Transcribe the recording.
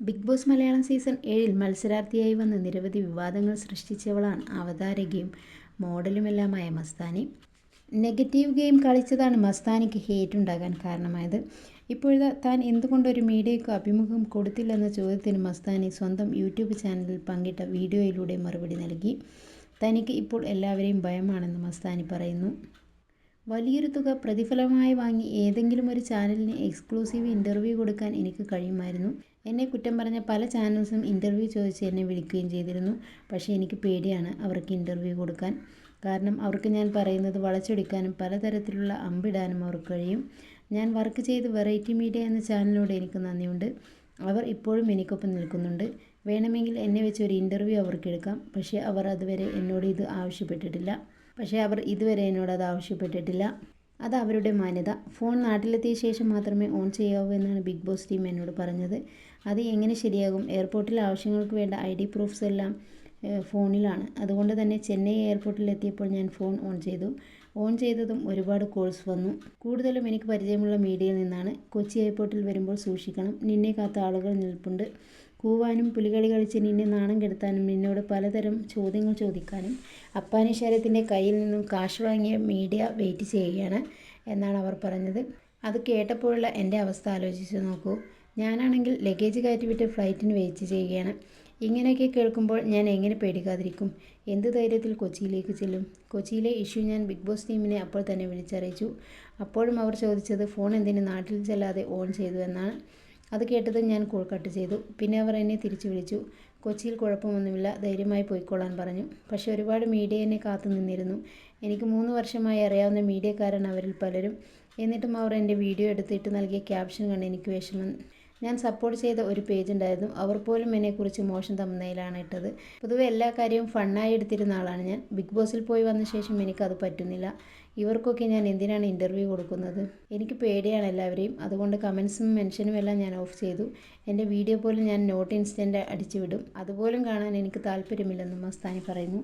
Big boss Malayalam season ഏഴിൽ മത്സരാർത്ഥിയായി വന്ന് നിരവധി വിവാദങ്ങൾ സൃഷ്ടിച്ചവളാണ് അവതാരകയും മോഡലുമെല്ലാമായ മസ്താനി. നെഗറ്റീവ് ഗെയിം കളിച്ചതാണ് മസ്താനിക്ക് ഹേറ്റ് ഉണ്ടാകാൻ കാരണമായത്. ഇപ്പോഴത്തെ താൻ എന്തുകൊണ്ട് ഒരു മീഡിയയ്ക്ക് അഭിമുഖം കൊടുത്തില്ലെന്ന ചോദ്യത്തിന് മസ്താനി സ്വന്തം യൂട്യൂബ് ചാനലിൽ പങ്കിട്ട വീഡിയോയിലൂടെ മറുപടി നൽകി. തനിക്ക് ഇപ്പോൾ എല്ലാവരെയും ഭയമാണെന്ന് മസ്താനി പറയുന്നു. വലിയൊരു തുക പ്രതിഫലമായി വാങ്ങി ഏതെങ്കിലും ഒരു ചാനലിന് എക്സ്ക്ലൂസീവ് ഇന്റർവ്യൂ കൊടുക്കാൻ എനിക്ക് കഴിയുമായിരുന്നു. എന്നെ കുറ്റം പറഞ്ഞ പല ചാനൽസും ഇന്റർവ്യൂ ചോദിച്ച് എന്നെ വിളിക്കുകയും ചെയ്തിരുന്നു. പക്ഷേ എനിക്ക് പേടിയാണ് അവർക്ക് ഇന്റർവ്യൂ കൊടുക്കാൻ. കാരണം അവർക്ക് ഞാൻ പറയുന്നത് വളച്ചൊടിക്കാനും പലതരത്തിലുള്ള അമ്പിടാനും അവർക്ക് കഴിയും. ഞാൻ വർക്ക് ചെയ്ത് വെറൈറ്റി മീഡിയ എന്ന ചാനലിനോട് എനിക്ക് നന്ദിയുണ്ട്. അവർ ഇപ്പോഴും എനിക്കൊപ്പം നിൽക്കുന്നുണ്ട്. വേണമെങ്കിൽ എന്നെ വെച്ച് ഒരു ഇന്റർവ്യൂ അവർക്ക് എടുക്കാം. പക്ഷേ അവർ അതുവരെ എന്നോട് ഇത് ആവശ്യപ്പെട്ടിട്ടില്ല. പക്ഷേ അവർ ഇതുവരെ എന്നോട് അത് ആവശ്യപ്പെട്ടിട്ടില്ല. അത് അവരുടെ മാന്യത. ഫോൺ നാട്ടിലെത്തിയ ശേഷം മാത്രമേ ഓൺ ചെയ്യാവൂ എന്നാണ് ബിഗ് ബോസ് ടീം എന്നോട് പറഞ്ഞത്. അത് എങ്ങനെ ശരിയാകും? എയർപോർട്ടിലെ ആവശ്യങ്ങൾക്ക് വേണ്ട ഐ ഡി പ്രൂഫ്സ് എല്ലാം ഫോണിലാണ്. അതുകൊണ്ട് തന്നെ ചെന്നൈ എയർപോർട്ടിൽ എത്തിയപ്പോൾ ഞാൻ ഫോൺ ഓൺ ചെയ്തു. ഓൺ ചെയ്തതും ഒരുപാട് കോൾസ് വന്നു. കൂടുതലും എനിക്ക് പരിചയമുള്ള മീഡിയയിൽ നിന്നാണ്. കൊച്ചി എയർപോർട്ടിൽ വരുമ്പോൾ സൂക്ഷിക്കണം. നിന്നെ കാത്ത ആളുകൾ നിൽപ്പുണ്ട്. കൂവാനും പുലികളി കളിച്ച് നിന്നെ നാണം കെടുത്താനും നിന്നോട് പലതരം ചോദ്യങ്ങൾ ചോദിക്കാനും അപ്പാനി ശരത്തിന്റെ കയ്യിൽ നിന്നും കാശ് വാങ്ങിയ മീഡിയ വെയിറ്റ് ചെയ്യുകയാണ് എന്നാണ് അവർ പറഞ്ഞത്. അത് കേട്ടപ്പോഴുള്ള എന്റെ അവസ്ഥ ആലോചിച്ച് നോക്കൂ. ഞാനാണെങ്കിൽ ലഗേജ് കയറ്റിവിട്ട് ഫ്ലൈറ്റിന് വെയിറ്റ് ചെയ്യുകയാണ്. ഇങ്ങനെയൊക്കെ കേൾക്കുമ്പോൾ ഞാൻ എങ്ങനെ പേടിക്കാതിരിക്കും? എന്ത് ധൈര്യത്തിൽ കൊച്ചിയിലേക്ക് ചെല്ലും? കൊച്ചിയിലെ ഇഷ്യൂ ഞാൻ ബിഗ് ബോസ് ടീമിനെ അപ്പോൾ തന്നെ വിളിച്ചറിയിച്ചു. അപ്പോഴും അവർ ചോദിച്ചത് ഫോൺ എന്തിന് നാട്ടിൽ ചെല്ലാതെ ഓൺ ചെയ്തു എന്നാണ്. അത് കേട്ടത് ഞാൻ കോൾ കട്ട് ചെയ്തു. പിന്നെ അവർ എന്നെ തിരിച്ചു വിളിച്ചു. കൊച്ചിയിൽ കുഴപ്പമൊന്നുമില്ല ധൈര്യമായി പോയിക്കൊള്ളാൻ പറഞ്ഞു. പക്ഷേ ഒരുപാട് മീഡിയ എന്നെ കാത്തു നിന്നിരുന്നു. എനിക്ക് മൂന്ന് വർഷമായി അറിയാവുന്ന മീഡിയക്കാരാണ് അവരിൽ പലരും. എന്നിട്ടും അവർ എന്റെ വീഡിയോ എടുത്തിട്ട് നൽകിയ ക്യാപ്ഷൻ കണ്ട് എനിക്ക് വിഷമം. ഞാൻ സപ്പോർട്ട് ചെയ്ത ഒരു പേജ് ഉണ്ടായിരുന്നു. അവർ പോലും എന്നെക്കുറിച്ച് മോശം തമ്മിലാണ് ഇട്ടത്. പൊതുവെ എല്ലാ കാര്യവും ഫണ്ണായി എടുത്തിരുന്ന ആളാണ് ഞാൻ. ബിഗ് ബോസിൽ പോയി വന്ന ശേഷം എനിക്കത് പറ്റുന്നില്ല. ഇവർക്കൊക്കെ ഞാൻ എന്തിനാണ് ഇന്റർവ്യൂ കൊടുക്കുന്നത്? എനിക്ക് പേടിയാണ് എല്ലാവരെയും. അതുകൊണ്ട് കമൻസും മെൻഷനും എല്ലാം ഞാൻ ഓഫ് ചെയ്തു. എന്റെ വീഡിയോ പോലും ഞാൻ നോട്ട് ഇൻസ്റ്റന്റ് അടിച്ചുവിടും. അതുപോലും കാണാൻ എനിക്ക് താല്പര്യമില്ലെന്നും മസ്താനി പറയുന്നു.